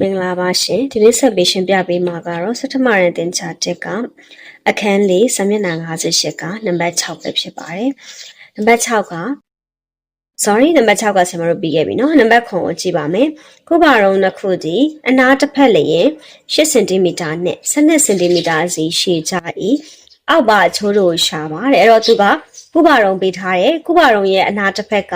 မင်္ဂလာပါရှင်ဒီနေ့ဆက်ပေးရှင်းပြပေးမှာကတော့စက်ထမရန်တင်ချာတက်ကအခန်းလေးစာမျက်နှာ58ကနံပါတ်6ပဲဖြစ်ပါတယ်နံပါတ်6က sorry နံပါတ်6ကဆင်မတို့ပြီးခဲ့ပြီเนาะနံပါတ်9ကိုကြည့်ပါမယ်ခုပါတော့နှစ်ခုဒီအနားတစ်ဖက်လျင်8စင်တီမီတာနဲ့12စင်တီမီတာစီရှည်ကြ၏အောက်ပါအချိုးတို့ရှာပါတယ်အဲ့တော့သူကကုပါရုံပေးထားတယ်ကုပါရုံရဲ့အနားတစ်ဖက်က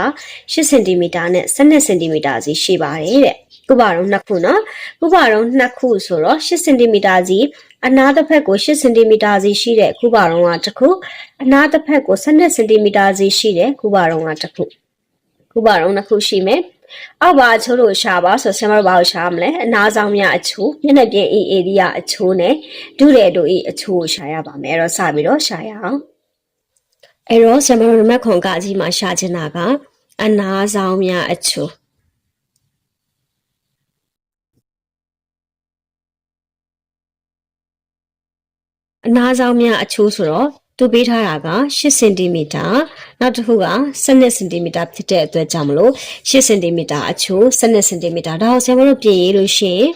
8စင်တီမီတာနဲ့12စင်တီမီတာစီရှည်ပါတယ်တဲ့ ကုပါရုံနှစ်ခုနော်ကုပါရုံနှစ်ခုဆိုတော့8စင်တီမီတာစီအနားတစ်ဖက်ကို8စင်တီမီတာစီရှိတဲ့ကုပါရုံကတစ်ခုအနားတစ်ဖက်ကို12စင်တီမီတာစီရှိတဲ့ကုပါရုံကတစ်ခုကုပါရုံနှစ်ခုရှိမယ်အောက်ပါအချိုးလို့ရှာပါဆိုဆင်မတို့ဘာလို့ရှာမလဲအနားဆောင်များအချိုးမျက်နှာပြင်အေးအေရီယာအချိုးနဲ့ဒုတဲ့တို့ဤအချိုးကိုရှာရပါမယ်အဲ့တော့စပြီးတော့ရှာရအောင်အဲ့တော့ဆင်မတို့နံပါတ်ခွန်ကအကြီးမှာရှာချင်တာကအနားဆောင်များအချိုး အနားဆောင်များအချိုးဆိုတော့သူပေးထားတာက8စင်တီမီတာနောက်တစ်ခုက12စင်တီမီတာဖြစ်တဲ့အတွက်ကြောင့်မလို့8စင်တီမီတာအချိုး12စင်တီမီတာဒါအောင်ဆရာမတို့ပြင်ရေးလို့ရှိရင်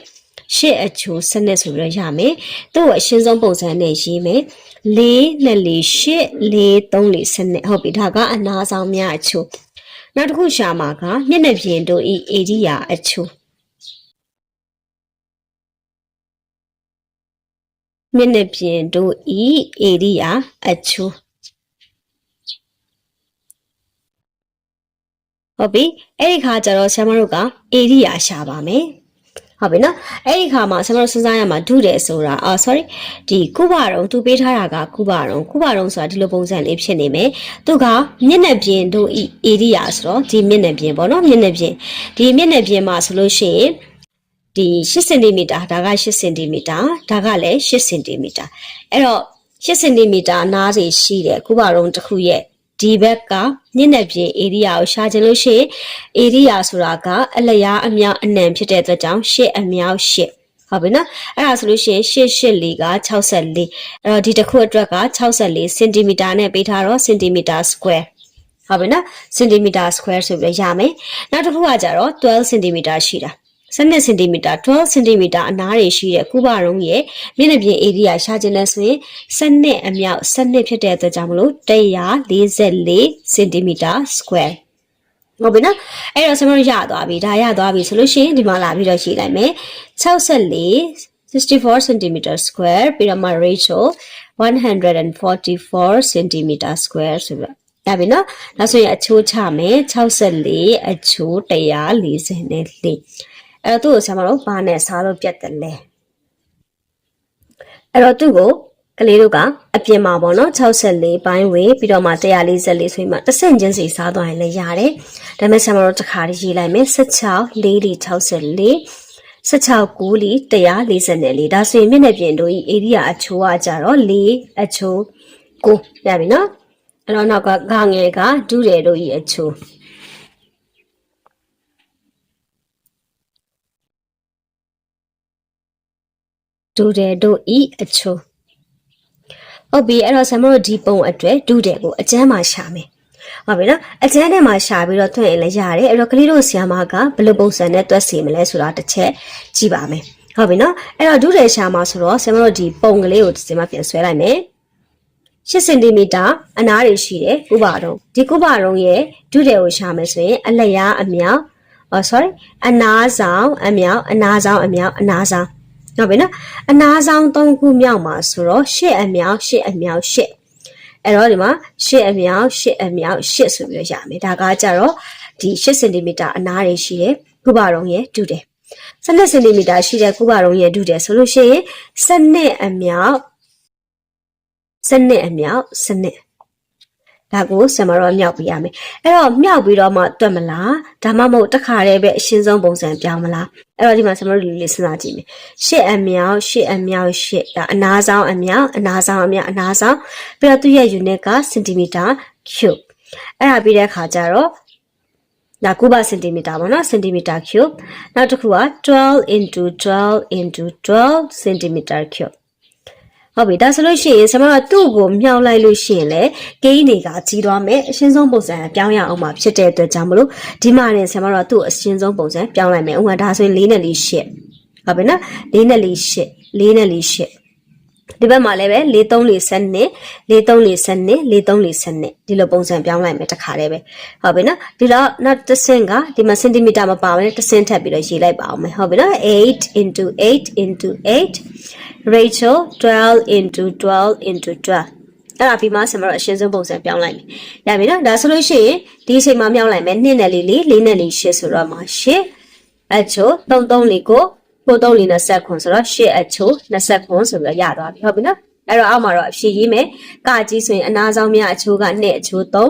ရှစ်အချိုးစနစ်ဆိုပြီးတော့ရမယ်။သူ့ကိုအရှင်းဆုံးပုံစံနဲ့ရေးမယ်။၄နဲ့၄ရှစ်၄၃၄စနစ်ဟုတ်ပြီဒါကအနာဆောင်များအချိုးနောက်တစ်ခုရှာမှာကမျက်နှာပြင်တို့ဤအေဒီယာအချိုး မျက်နှာပြင်တို့ဤအေရိယာအချိုးဟုတ်ပြီအဲ့ဒီခါကျတော့ဆရာမတို့ကအေရိယာရှာပါမယ်ဟုတ်ပြီနော်အဲ့ဒီခါမှာဆရာမတို့စဉ်းစားရမှာဒုတယ်ဆိုတာအာ sorry ဒီကုဘရုံသူပေးထားတာကကုဘရုံကုဘရုံဆိုတာဒီလိုပုံစံလေးဖြစ်နေမယ်သူကမျက်နှာပြင်တို့ဤအေရိယာဆိုတော့ဒီမျက်နှာပြင်ပေါ့နော်မျက်နှာပြင်ဒီမျက်နှာပြင်မှာဆိုလို့ရှိရင် ဒီ8စင်တီမီတာဒါက8စင်တီမီတာဒါကလည်း8စင်တီမီတာအဲ့တော့8စင်တီမီတာအနားစီရှိတဲ့ကုဘရုံတစ်ခုရဲ့ဒီဘက်ကညနေပြင်ဧရိယာကိုရှာချင်လို့ရှိရင်ဧရိယာဆိုတာကအလျားအမြောက်အနံဖြစ်တဲ့အတွက်ကြောင့်ရှစ်အမြောက်ရှစ်ဟုတ်ပြီနော်အဲ့ဒါဆိုလို့ရှိရင်ရှစ်ရှစ်လေးက64အဲ့တော့ဒီတစ်ခုအတွက်က64စင်တီမီတာနဲ့ပေးထားတော့စင်တီမီတာ square ဟုတ်ပြီနော်စင်တီမီတာ square ဆိုပြီးရမယ်နောက်တစ်ခုကကြတော့12စင်တီမီတာရှိတာ 12စင်တီမီတာ12စင်တီမီတာအနားတွေရှိတဲ့ကုဘရုံးရဲ့မျက်နှာပြင်ဧရိယာရှာခြင်းလဲဆိုရင်12အမြောက်12ဖြစ်တဲ့အတွက်ကြောင့်မလို့144စင်တီမီတာ square ဟုတ်ပြီနော်အဲ့တော့ကျွန်တော်ရသွားပြီဒါရသွားပြီဆိုလို့ရှိရင်ဒီမှာလာပြီးတော့ရေးလိုက်မယ်64 64 cm square ပြီးတော့မှ ratio 144 cm square ဆိုပြီးရပြီနော်နောက်ဆိုရင်အချိုးချမယ်64အချိုး144 အဲ့တော့သူ့ကိုဆရာမတို့ဘာနဲ့စားလို့ပြတ်တယ်လဲအဲ့တော့သူ့ကိုကလေးတို့ကအပြင်မှာပေါ့နော်64ပိုင်းဝေးပြီးတော့မှ144ဆိုရင်မှတစ်ဆင့်ချင်းစီစားသွားရင်လည်းရတယ်ဒါပေမဲ့ဆရာမတို့တစ်ခါလေးရေးလိုက်မယ်16 4လီ64 16ကူလီ144ဒါဆိုရင်မျက်နှာပြင်တို့ဤဧရိယာအချိုးကကြတော့4အချိုးကိုရပြီနော်အဲ့တော့နောက်ကဂငယ်ကဒုတယ်တို့ဤအချိုး ဒုတယ်တို့ဤအချိုးဟုတ်ပြီအဲ့တော့ဆမ်မတို့ဒီပုံအတွက်ဒုတယ်ကိုအကျမ်းမှာရှာမယ်ဟုတ်ပြီနော်အကျန်းထဲမှာရှာပြီးတော့ထွင်ရင်လည်းရတယ်အဲ့တော့ကလေးတို့ဆီယာမကဘယ်လိုပုံစံနဲ့တွက်စီမလဲဆိုတာတစ်ချက်ကြည့်ပါမယ်ဟုတ်ပြီနော်အဲ့တော့ဒုတယ်ရှာမှာဆိုတော့ဆင်မတို့ဒီပုံကလေးကိုဒီမှာပြန်ဆွဲလိုက်မယ်8စင်တီမီတာအနားတွေရှိတယ်ကုပါတုံးဒီကုပါတုံးရဲ့ဒုတယ်ကိုရှာမယ်ဆိုရင်အလျားအမြောက်အော် sorry အနားဆောင်အမြောက်အနားဆောင်အမြောက်အနားဆောင် ဟုတ်ပြီနော်အနားဆောင်၃ခုမြောက်မှာဆိုတော့၈အမြောက်၈အမြောက်၈အဲ့တော့ဒီမှာ၈အမြောက်၈အမြောက်၈ဆိုပြီးတော့ရမယ်ဒါကကြတော့ဒီ8စင်တီမီတာအနားတွေရှိတယ်ကုပါတုံးရဲ့တူတယ်12စင်တီမီတာရှိတဲ့ကုပါတုံးရဲ့တူတယ်ဆိုလို့ရှိရင်စနစ်အမြောက်စနစ်အမြောက်စနစ် ဒါကိုဆင်မတော့မြောက်ပြရမယ်အဲ့တော့မြောက်ပြီးတော့မှတွက်မလားဒါမှမဟုတ်တစ်ခါတည်းပဲအရှင်းဆုံးပုံစံပြောင်းမလားအဲ့တော့ဒီမှာဆင်မတို့လေးလေးစဉ်းစားကြည့်မယ်ရှစ်အမြောက်ရှစ်အမြောက်ရှစ်ဒါအနားဆောင်အမြောက်အနားဆောင်အမြောက်အနားဆောင်ပြီးတော့သူ့ရဲ့ unit ကစင်တီမီတာ cube အဲ့ဒါပြီးတဲ့အခါကျတော့ဒါကုဘစင်တီမီတာပေါ့နော်စင်တီမီတာ cube နောက်တစ်ခုက12 into 12 into 12 centimeter cube ဟုတ်ပြီဒါဆိုလို့ရှိရင်ဆမကသူ့ကိုမြောက်လိုက်လို့ရှိရင်လေကိန်းတွေကကြီးသွားမယ်အရှင်းဆုံးပုံစံပြောင်းရအောင်မှာဖြစ်တဲ့အတွက်ကြောင့်မလို့ဒီမှာနေဆမတော့သူ့အရှင်းဆုံးပုံစံပြောင်းလိုက်မယ်ဥပမာဒါဆိုရင်၄နဲ့၄ရှစ်ဟဟုတ်ပြီနော်၄နဲ့၄၈၄နဲ့၄၈ဒီဘက်မှာလည်းပဲ၄3 4စနစ်၄3 4စနစ်၄3 4စနစ်ဒီလိုပုံစံပြောင်းလိုက်မယ်တစ်ခါတည်းပဲဟုတ်ပြီနော်ဒီတော့နောက်တစ်ဆင့်ကဒီမှာစင်တီမီတာမပါဘဲနဲ့တစ်ဆင့်ထပ်ပြီးတော့ရေးလိုက်ပါအောင်မယ်ဟုတ်ပြီနော်8 into 8 into 8 Rachel 12 into 12 into 12အဲ့ဒါပြီးမှဆက်မတော့အရှင်းဆုံးပုံစံပြောင်းလိုက်မယ်။ရပြီနော်။ဒါဆိုလို့ရှိရင်ဒီအချိန်မှာမြောက်လိုက်မယ်။2နဲ့4 4 4နဲ့4 8ဆိုတော့မှာ8အချို3 3 4ကိုပို့3 4 20ခွန်ဆိုတော့8အချို20ခွန်ဆိုပြီးတော့ရသွားပြီ။ဟုတ်ပြီနော်။အဲ့တော့အောက်မှာတော့အဖြေရေးမယ်။ကကြီးဆိုရင်အနာဆောင်များအချိုးက2အချိုး3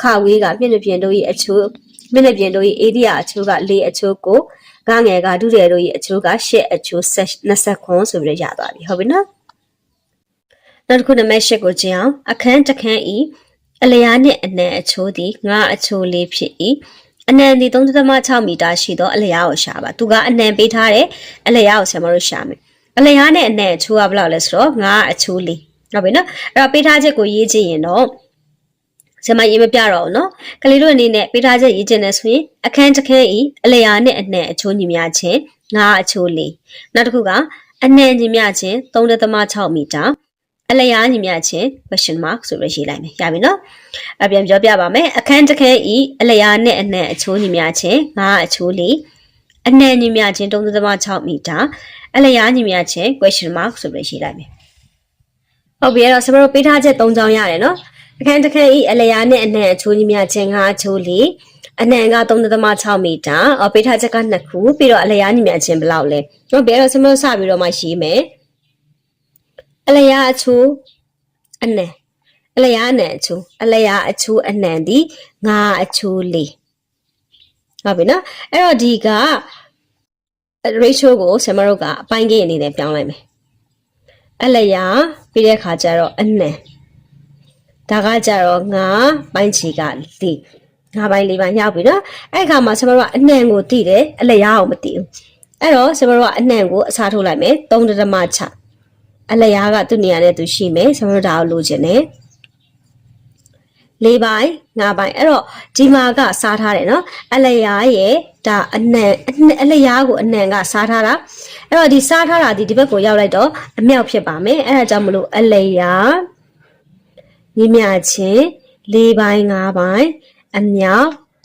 ခဝေးကမျက်နှာပြင်တို့၏အချိုးမျက်နှာပြင်တို့၏အေဒီယာအချိုးက4အချိုးကို ကငယ်ကဒုရဲတို့၏အချိုးက8အချိုး20ခွန်ဆိုပြီးတော့ရသွားပြီ။ဟုတ်ပြီနော်။နောက်တစ်ခုနံပါတ်၈ကိုကြည့်အောင်အခန်းတစ်ခန်းဤအလျားနှင့်အနံအချိုးသည်ငါအချိုးလေးဖြစ်၏အနံသည်3.6မီတာရှိသောအလျားကိုရှာပါသူကအနံပေးထားတယ်အလျားကိုဆရာမတို့ရှာမယ်အလျားနဲ့အနံအချိုးကဘယ်လောက်လဲဆိုတော့ငါအချိုးလေးဟုတ်ပြီနော်အဲ့တော့ပေးထားချက်ကိုရေးကြည့်ရင်တော့ ဆရာမရေးမပြတော့ဘူးနော်ကလေးတို့အနေနဲ့ပေးထားချက်ရေးခြင်းနဲ့ဆိုရင်အခန်းတစ်ခန်းဤအလျားနဲ့အနံအချိုးညီမျှခြင်းငါအချိုးလေးနောက်တစ်ခုကအနံညီမျှခြင်း3.6မီတာအလျားညီမျှခြင်း question mark ဆိုပြီးရေးလိုက်မယ်ရပြီနော်အပြန်ပြောပြပါမယ်အခန်းတစ်ခန်းဤအလျားနဲ့အနံအချိုးညီမျှခြင်းငါအချိုးလေးအနံညီမျှခြင်း3.6မီတာအလျားညီမျှခြင်း question mark ဆိုပြီးရေးလိုက်မယ်ဟုတ်ပြီအဲ့တော့ဆရာတို့ပေးထားချက်၃ချောင်းရတယ်နော် အခန်းတစ်ခန်းဤအလျားနဲ့အနံအချိုးညီမျှခြင်းငါအချိုးလေးအနံက3.6မီတာအော်ပေးထားချက်က2ခုပြီးတော့အလျားညီမျှခြင်းဘယ်လောက်လဲဟုတ်ပြီအဲ့တော့ဆရာတို့စပြီးတော့မှရေးမယ်အလျားအချိုးအနံအလျားအနံအချိုးအလျားအချိုးအနံဒီငါအချိုးလေးဟုတ်ပြီနော်အဲ့တော့ဒီက ratio ကိုဆရာမတို့ကအပိုင်းကြီးအနေနဲ့ပြောင်းလိုက်မယ်အလျားပြီးတဲ့ခါကျတော့အနံ ဒါကကြတော့ငါပိုင်းချီကလေးငါပိုင်းလေးပိုင်းရောက်ပြီနော်အဲ့ခါမှာဆရာမတို့ကအနံကိုသိတယ်အလျားကိုမသိဘူးအဲ့တော့ဆရာမတို့ကအနံကိုအစားထိုးလိုက်မယ်3.6အလျားကသူ့နေရာနဲ့သူရှိမယ်ဆရာမတို့ဒါကိုလိုချင်တယ်လေးပိုင်းငါးပိုင်းအဲ့တော့ဒီမှာကစားထားတယ်နော်အလျားရဲ့ဒါအနံအလျားကိုအနံကစားထားတာအဲ့တော့ဒီစားထားတာဒီဒီဘက်ကိုရောက်လိုက်တော့အမြောက်ဖြစ်ပါမယ်အဲ့ဒါကြောင့်မလို့အလျား ညီမျှချင်းလေးပိုင်းငါးပိုင်းအမြောက်3.6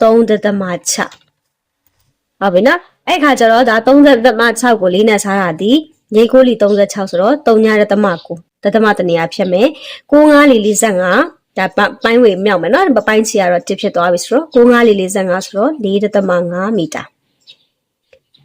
ဟုတ်ပြီနော်အဲ့ခါကျတော့ဒါ3.6ကိုလေးနဲ့စားတာဒီရိတ်ကိုလီ36ဆိုတော့3ညရတမ9တတမတနေရာဖြစ်မယ်9 5လီ45ဒါပိုင်းဝေမြောက်မယ်နော်ပိုင်းချီကတော့တစ်ဖြစ်သွားပြီဆိုတော့9 5လီ45ဆိုတော့4.5မီတာ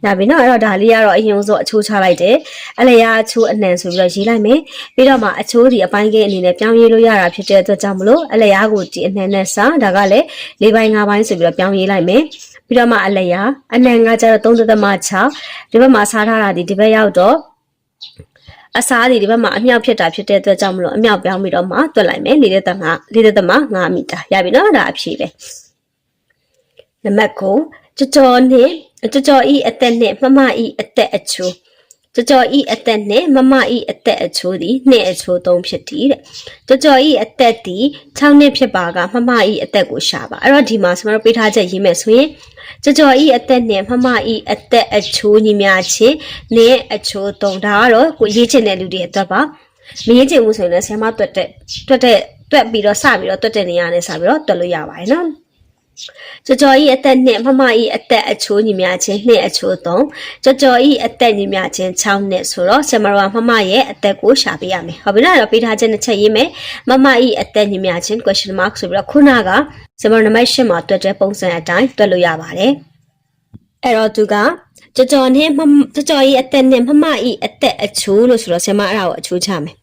ဒါပြီနော်အဲ့တော့ဒါလေးကတော့အရင်ဆုံးအချိုးချလိုက်တယ်အလျာအချိုးအနှံဆိုပြီးတော့ရေးလိုက်မယ်ပြီးတော့မှအချိုးဒီအပိုင်းကအနေနဲ့ပြောင်းရေးလို့ရတာဖြစ်တဲ့အတွက်ကြောင့်မလို့အလျာကိုဒီအနှံနဲ့စဒါကလည်း၄ပိုင်း၅ပိုင်းဆိုပြီးတော့ပြောင်းရေးလိုက်မယ်ပြီးတော့မှအလျာအနှံကကျတော့3.6ဒီဘက်မှာစားထားတာဒီဒီဘက်ရောက်တော့အစားဒီဒီဘက်မှာအမြောက်ဖြစ်တာဖြစ်တဲ့အတွက်ကြောင့်မလို့အမြောက်ပြောင်းပြီးတော့မှတွက်လိုက်မယ်လေးတဲ့သမလေးတဲ့သမ9မီတာရပြီနော်ဒါအဖြေပဲနံပါတ်9 ကြော်ကြော်နဲ့ကြော်ကြော်ဤအသက်နဲ့မမဤအသက်အချိုးကြော်ကြော်ဤအသက်နဲ့မမဤအသက်အချိုးသည်နှစ်အချိုးသုံးဖြစ်သည်တဲ့ကြော်ကြော်ဤအသက်သည်6နှစ်ဖြစ်ပါကမမဤအသက်ကိုရှာပါအဲ့တော့ဒီမှာကျွန်တော်တို့ပေးထားချက်ရေးမယ်ဆိုရင်ကြော်ကြော်ဤအသက်နဲ့မမဤအသက်အချိုးညီများချင်းနဲ့အချိုးသုံးဒါကတော့ကိုရေးချင်တဲ့လူတွေအတွက်ပါမရေးချင်ဘူးဆိုရင်လည်းဆရာမတွက်တဲ့တွက်တဲ့တွက်ပြီးတော့စပြီးတော့တွက်တဲ့နေရာနဲ့စပြီးတော့တွက်လို့ရပါတယ်နော် ကြော်ကြော်ဤအသက်နဲ့မမဤအသက်အချိုးညီများချင်းနှစ်အချိုးသုံးကြော်ကြော်ဤအသက်ညီများချင်း6နှစ်ဆိုတော့ဆရာမတော်ကမမရဲ့အသက်ကိုရှာပေးရမယ်ဟုတ်ပြီနော်အဲ့တော့ပေးထားချက်နှစ်ချက်ရေးမယ်မမဤအသက်ညီများချင်း question mark ဆိုပြီးတော့ခုနကဆရာမတော်နံပါတ်8မှာတွက်တဲ့ပုံစံအတိုင်းတွက်လို့ရပါတယ်အဲ့တော့သူကကြော်ကြော်နဲ့ကြော်ကြော်ဤအသက်နဲ့မမဤအသက်အချိုးလို့ဆိုတော့ဆရာမအဲ့ဒါကိုအချိုးချမယ်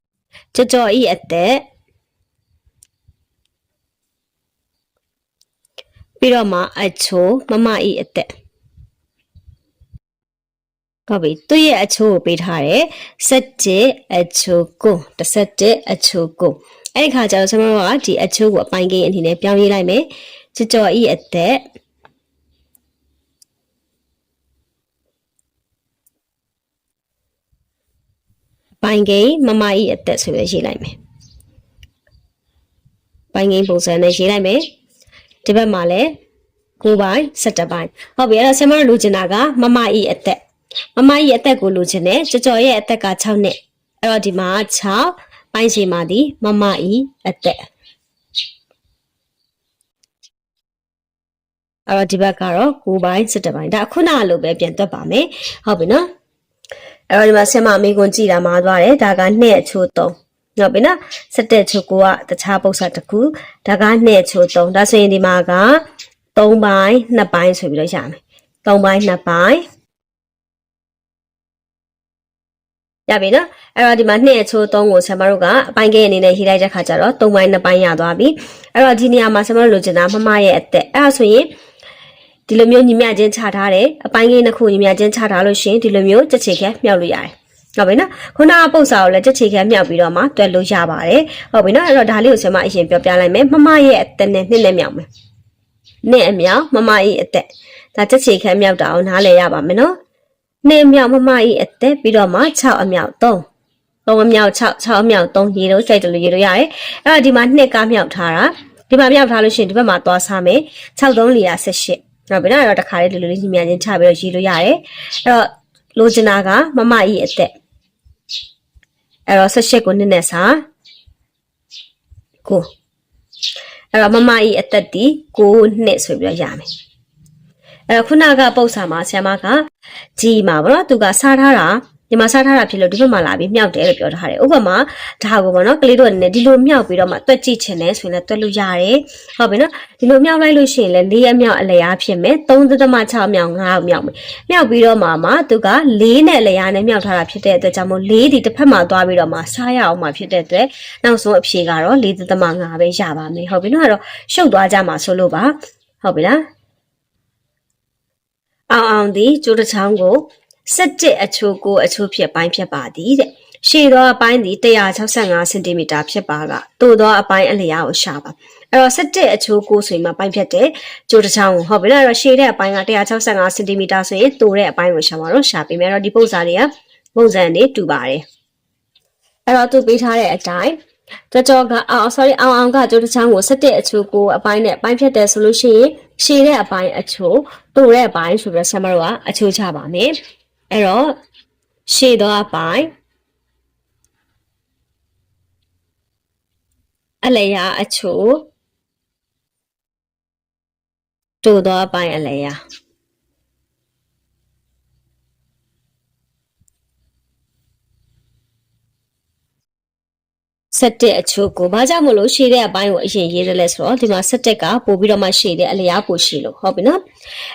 ကြော်ကြော်ဤအသက် ပြီးတော့မှအချိုးမမဤအသက်ဟုတ်ပြီသူ့ရဲ့အချိုးကိုပေးထားတယ်17အချိုးကို17အချိုးကိုအဲ့ဒီခါကျတော့ကျွန်တော်တို့ကဒီအချိုးကိုအပိုင်းကိန်းအနေနဲ့ပြောင်းရေးလိုက်မယ်ကြော်ကြော်ဤအသက်ပိုင်းကိန်းမမဤအသက်ဆိုပြီးရေးလိုက်မယ်ပိုင်းကိန်းပုံစံနဲ့ရေးလိုက်မယ် ဒီဘက်မှာလည်း9ပိုင်း17ပိုင်းဟုတ်ပြီအဲ့တော့ဆင်မတို့လူချင်တာကမမဤအသက်မမကြီးအသက်ကိုလိုချင်တယ်ကြော်ကြော်ရဲ့အသက်က6နှစ်အဲ့တော့ဒီမှာ6ပိုင်းချိန်မှာဒီမမကြီးအသက်အဲ့တော့ဒီဘက်ကတော့9ပိုင်း17ပိုင်းဒါခုနကလိုပဲပြန်တွက်ပါမယ်ဟုတ်ပြီနော်အဲ့တော့ဒီမှာဆင်မအမေကွန်ကြည်တာမှာသွားတယ်ဒါက2အချိုး3 ဟုတ်ပြီနော်17ချိုး9ကတခြားပုံစံတစ်ခုဒါက2ချိုး3ဒါဆိုရင်ဒီမှာက3ပိုင်း2ပိုင်းဆိုပြီးတော့ရမယ်3ပိုင်း2ပိုင်းရပြီနော်အဲ့တော့ဒီမှာ2အချိုး3ကိုဆရာမတို့ကအပိုင်းကိအနေနဲ့ရေးလိုက်တဲ့ခါကျတော့3ပိုင်း2ပိုင်းရသွားပြီအဲ့တော့ဒီနေရာမှာဆရာမတို့လိုချင်တာမမရဲ့အသက်အဲ့ဒါဆိုရင်ဒီလိုမျိုးညီမျှချင်းချထားတယ်အပိုင်းကိနှစ်ခုညီမျှချင်းချထားလို့ရှိရင်ဒီလိုမျိုးချက်ချေခဲမြောက်လို့ရတယ် ဟုတ်ပြီနော်ခုနကပုတ်စာကိုလည်းချက်ချေခဲမြောက်ပြီးတော့မှတွက်လို့ရပါတယ်ဟုတ်ပြီနော်အဲ့တော့ဒါလေးကိုဆရာမအရင်ပြောပြလိုက်မယ်မမရဲ့အသက်နဲ့နှစ်နဲ့မြောက်မယ်နှစ်အမြောက်မမရဲ့အသက်ဒါချက်ချေခဲမြောက်တာအောင်နားလည်ရပါမယ်နော်နှစ်အမြောက်မမရဲ့အသက်ပြီးတော့မှ6အမြောက်3 3အမြောက်6 6အမြောက်3ရေလို့ကြိုက်တယ်လို့ရေလို့ရတယ်အဲ့တော့ဒီမှာနှစ်ကားမြောက်ထားတာဒီမှာမြောက်ထားလို့ရှိရင်ဒီဘက်မှာသွားစားမယ်6 3လီယာ18ဟုတ်ပြီနော်အဲ့တော့တခါလေးလူလူလေးညီမချင်းချပြီးတော့ရေးလို့ရတယ်အဲ့တော့လိုချင်တာကမမကြီးအသက် အဲ့တော့18ကိုနှစ်နဲ့စာကိုအဲ့တော့မမကြီးအသက်ဒီ9နှစ်ဆိုပြီးတော့ရမယ်အဲ့တော့ခုနကပုတ်စာမှာဆရာမကကြီးမှာဗောနော်သူကစားထားတာ ဒီမှာစားထားတာဖြစ်လို့ဒီဘက်မှာလာပြီးမြောက်တယ်လို့ပြောထားတယ်ဥပမာဒါကိုပေါ့နော်ကလေးတို့အနေနဲ့ဒီလိုမြောက်ပြီးတော့မှတွက်ကြည့်ချင်တယ်ဆိုရင်လည်းတွက်လို့ရတယ်ဟုတ်ပြီနော်ဒီလိုမြောက်လိုက်လို့ရှိရင်လည်း၄ရက်မြောက်အလျားဖြစ်မယ်3.6မြောက်5မြောက်မယ်မြောက်ပြီးတော့မှမှသူက၄နဲ့အလျားနဲ့မြောက်ထားတာဖြစ်တဲ့အတွက်ကြောင့်မို့၄ဒီတစ်ဖက်မှာသွားပြီးတော့မှစားရအောင်မှဖြစ်တဲ့အတွက်နောက်ဆုံးအဖြေကတော့4.5ပဲရပါမယ်ဟုတ်ပြီနော်အဲ့တော့ရှုပ်သွားကြမှာဆိုလို့ပါဟုတ်ပြီလားအောင်အောင်ဒီကျိုးတစ်ချောင်းကို 17အချိုးကိုအချိုးဖြစ်ပိုင်းဖြစ်ပါသည်တဲ့ရှည်သောအပိုင်းသည်165စင်တီမီတာဖြစ်ပါကတိုသောအပိုင်းအလျားကိုရှာပါအဲ့တော့17အချိုးကိုဆိုရင်မှပိုင်းဖြတ်တဲ့ကျိုးတစ်ချောင်းကိုဟုတ်ပြီလားအဲ့တော့ရှည်တဲ့အပိုင်းက165စင်တီမီတာဆိုရင်တိုတဲ့အပိုင်းကိုရှာပါတော့ရှာပေးမယ်အဲ့တော့ဒီပုံစံတွေကပုံစံတွေတူပါတယ်အဲ့တော့သူပေးထားတဲ့အတိုင်းကြောကြောကအော် sorry အောင်အောင်ကကျိုးတစ်ချောင်းကို17အချိုးကိုအပိုင်းနဲ့ပိုင်းဖြတ်တယ်ဆိုလို့ရှိရင်ရှည်တဲ့အပိုင်းအချိုးတိုတဲ့အပိုင်းဆိုပြီးတော့ဆရာမတို့ကအချိုးချပါမယ် အဲ့တော့ရှေ့သောအပိုင်းအလျာအချိုတိုသောအပိုင်းအလျာဆက်တဲ့အချိုးကိုဘာကြောင့်မလို့ရှည်တဲ့အပိုင်းကိုအရင်ရေးတယ်လဲဆိုတော့ဒီမှာဆက်တက်ကပို့ပြီးတော့မှရှည်တဲ့အလျားပိုရှည်လို့ဟုတ်ပြီနော်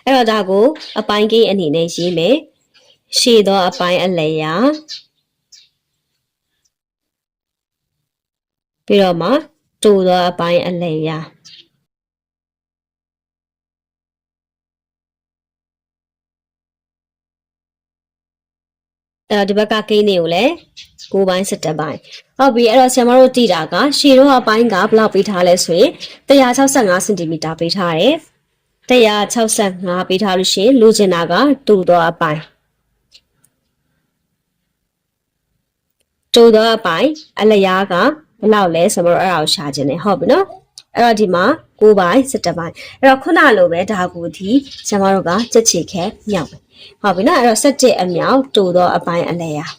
အဲ့တော့ဒါကိုအပိုင်းကိန်းအနေနဲ့ရေးမယ် ရှည်သောအပိုင်းအလျာပြီးတော့မှတူသောအပိုင်းအလျာအဲ့တော့ဒီဘက်ကကိန်းတွေကိုလည်း9ပိုင်း17ပိုင်းဟုတ်ပြီအဲ့တော့ဆရာမတို့တည်တာကရှည်တော့အပိုင်းကဘယ်လောက်ပေးထားလဲဆိုရင်165စင်တီမီတာပေးထားတယ်165ပေးထားလို့ရှိရင်လိုချင်တာကတူသောအပိုင်း တူသောအပိုင်းအလျားကဘယ်လောက်လဲဆိုတော့အဲ့ဒါကိုရှာခြင်းနဲ့ဟုတ်ပြီနော်အဲ့တော့ဒီမှာ9ပိုင်း17ပိုင်းအဲ့တော့ခုနလိုပဲဒါကိုဒီဆရာမတို့ကကြက်ချေခဲမြောက်ပဲဟုတ်ပြီနော်အဲ့တော့17အမြောက်တူသောအပိုင်းအလျား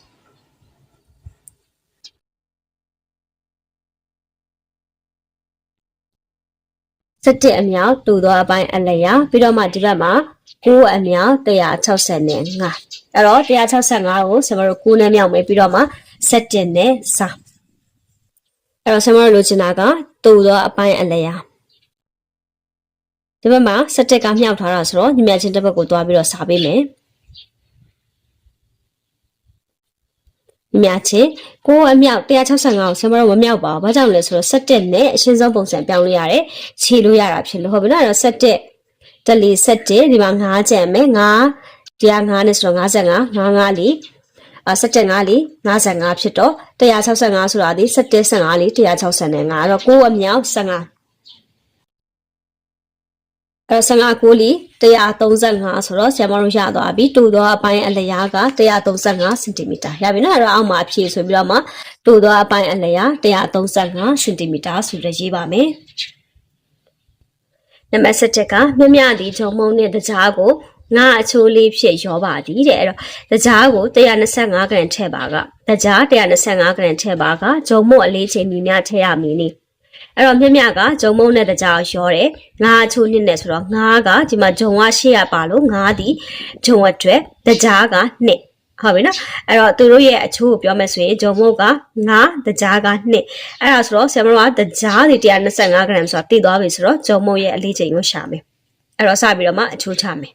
17အမြောက်တူသောအပိုင်းအလျာပြီးတော့မှဒီဘက်မှာ9အမြောက်165အဲ့တော့165ကိုကျွန်တော်တို့9နဲ့မြောက်မယ်ပြီးတော့မှ 17နဲ့စာအဲ့တော့ကျွန်တော်တို့လိုချင်တာကတူသောအပိုင်းအလျာဒီဘက်မှာ17ကမြောက်ထားတာဆိုတော့ညီမချင်းတစ်ဘက်ကိုတွားပြီးတော့စာပေးမယ်မြချင်းကိုအမြောက်165ကိုဆင်မတော့မမြောက်ပါဘူး။ဘာကြောင့်လဲဆိုတော့17နဲ့အရှင်းဆုံးပုံစံပြောင်းလို့ရတယ်။ခြေလို့ရတာဖြစ်လို့ဟုတ်ပြီနော်။အဲ့တော့17တလီ17ဒီမှာ9ကျန်မယ်9တရား9နဲ့ဆိုတော့55 55လီ အာ17 5လီ55ဖြစ်တော့165ဆိုတာဒီ17 15လီ165အဲ့တော့ကိုအမြောက်15အဲ15ကိုလီ135ဆိုတော့ဆရာမတို့ရသွားပြီတူသောအပိုင်းအလျားက135စင်တီမီတာရပြီနော်အဲ့တော့အောက်မှာအဖြေဆိုပြီးတော့မှတူသောအပိုင်းအလျား135စင်တီမီတာဆိုရရေးပါမယ်နံပါတ်7ကမြမြသည့်ဂျုံမုံနဲ့တကြားကို ငါအချိုးလေးဖြစ်ရောပါသည်တဲ့အဲ့တော့တကြားကို125ဂရမ်ထည့်ပါကတကြား125ဂရမ်ထည့်ပါကဂျုံမို့အလေးချိန်မြများထည့်ရမည်နိအဲ့တော့မြမြကဂျုံမုံနဲ့တကြားကိုရောတယ်ငါအချိုးနှစ်နဲ့ဆိုတော့ငါကဒီမှာဂျုံက800ပါလို့ငါဒီဂျုံအတွက်တကြားက2ဟုတ်ပြီနော်အဲ့တော့သူတို့ရဲ့အချိုးကိုပြောမယ်ဆိုရင်ဂျုံမုတ်က9တကြားက2အဲ့ဒါဆိုတော့ဆရာမတို့ကတကြားဒီ125 gram ဆိုတာတည်သွားပြီဆိုတော့ဂျုံမုတ်ရဲ့အလေးချိန်ကိုရှာမယ်အဲ့တော့စပြီးတော့မှအချိုးချမယ်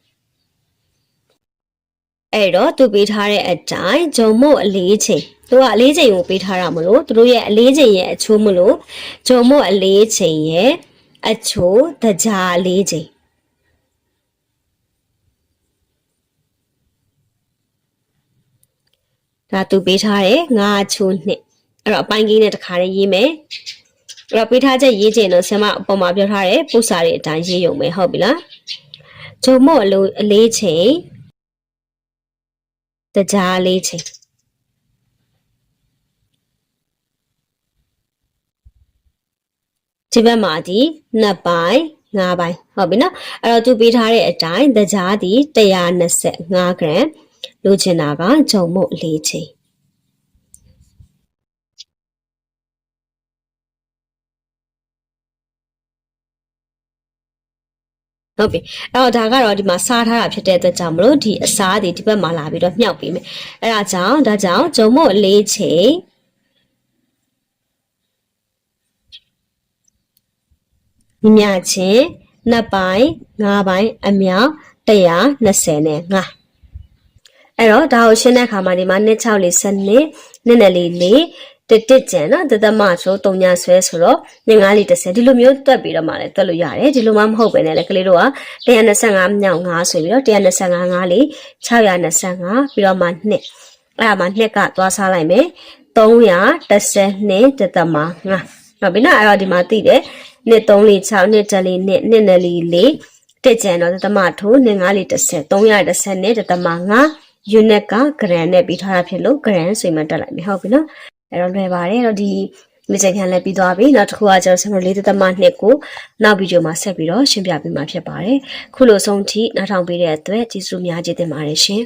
အဲ့တော့သူပေးထားတဲ့အတိုင်းဂျုံမုတ်အလေးချိန်သူကအလေးချိန်ကိုပေးထားတာမလို့သူတို့ရဲ့အလေးချိန်ရဲ့အချိုးမလို့ဂျုံမုတ်အလေးချိန်ရဲ့အချိုးတကြားအလေးချိန်ဒါသူပေးထားတဲ့ငါးချိုးနှစ်အဲ့တော့အပိုင်းကြီးနဲ့တခါလေးရေးမယ်အဲ့တော့ပေးထားချက်ရေးချိန်တော့ဆရာမအပေါ်မှာပြောထားတဲ့ပုစာတွေအတိုင်းရေးရုံပဲဟုတ်ပြီလားဂျုံမို့အလိုအလေးချိန် တကြားအလေးချိန်ဒီဘက်မှာဒီနှစ်ပိုင်း၅ပိုင်းဟုတ်ပြီနော်အဲ့တော့သူပေးထားတဲ့အတိုင်းတကြားဒီ125 gram လိုချင်တာကဂျုံမို့လေးချိန် ဟုတ်ပြီအဲ့တော့ဒါကတော့ဒီမှာစားထားတာဖြစ်တဲ့အတွက်ကြောင့်မလို့ဒီအစားတွေဒီဘက်မှာလာပြီးတော့မြှောက်ပေးမယ်အဲ့ဒါကြောင့်ဒါကြောင့်ဂျုံမို့လေးချိန်မြညာချင်းနှစ်ပိုင်း၅ပိုင်းအမြောက်120နဲ့5အဲ့တော့ဒါကိုရှင်းတဲ့အခါမှာဒီမှာနှစ်6လေး7နှစ်နှစ်နဲ့လေးလေး တစ်တစ်ကျန်နော်တသမဆိုတုံညာဆွဲဆိုတော့ငငါးလေး30ဒီလိုမျိုးတွက်ပြီးတော့မှလည်းတွက်လို့ရတယ်ဒီလိုမှမဟုတ်ပဲねလေကလေးတို့က125မြောက်5ဆိုပြီးတော့125ငါးလေး625ပြီးတော့မှနှစ်အဲ့ဒါမှနှစ်ကသွားစားလိုက်မယ်312တသမ5ဟုတ်ပြီနော်အဲ့တော့ဒီမှာသိတယ်နှစ်3လေး6နှစ်တလေးနှစ်နှစ်နဲ့လေးလေးတစ်ကျန်တော့တသမထိုးနှစ်ငါးလေး30 310နဲ့တသမ5 unit က gram နဲ့ပြီးထားတာဖြစ်လို့ gram ဆိုမှတက်လိုက်ပြီဟုတ်ပြီနော် အဲ့တော့လွယ်ပါတယ်အဲ့တော့ဒီလေ့ကျင့်ခန်းလည်းပြီးသွားပြီနောက်တစ်ခုကကျွန်တော်ဆမ်လေးသမနှစ်ကိုနောက်ဗီဒီယိုမှာဆက်ပြီးတော့ရှင်းပြပေးမှာဖြစ်ပါတယ်ခုလိုဆုံးထိနောက်ထောင်ပေးတဲ့အတွက်ကျေးဇူးများကြီးတင်ပါတယ်ရှင်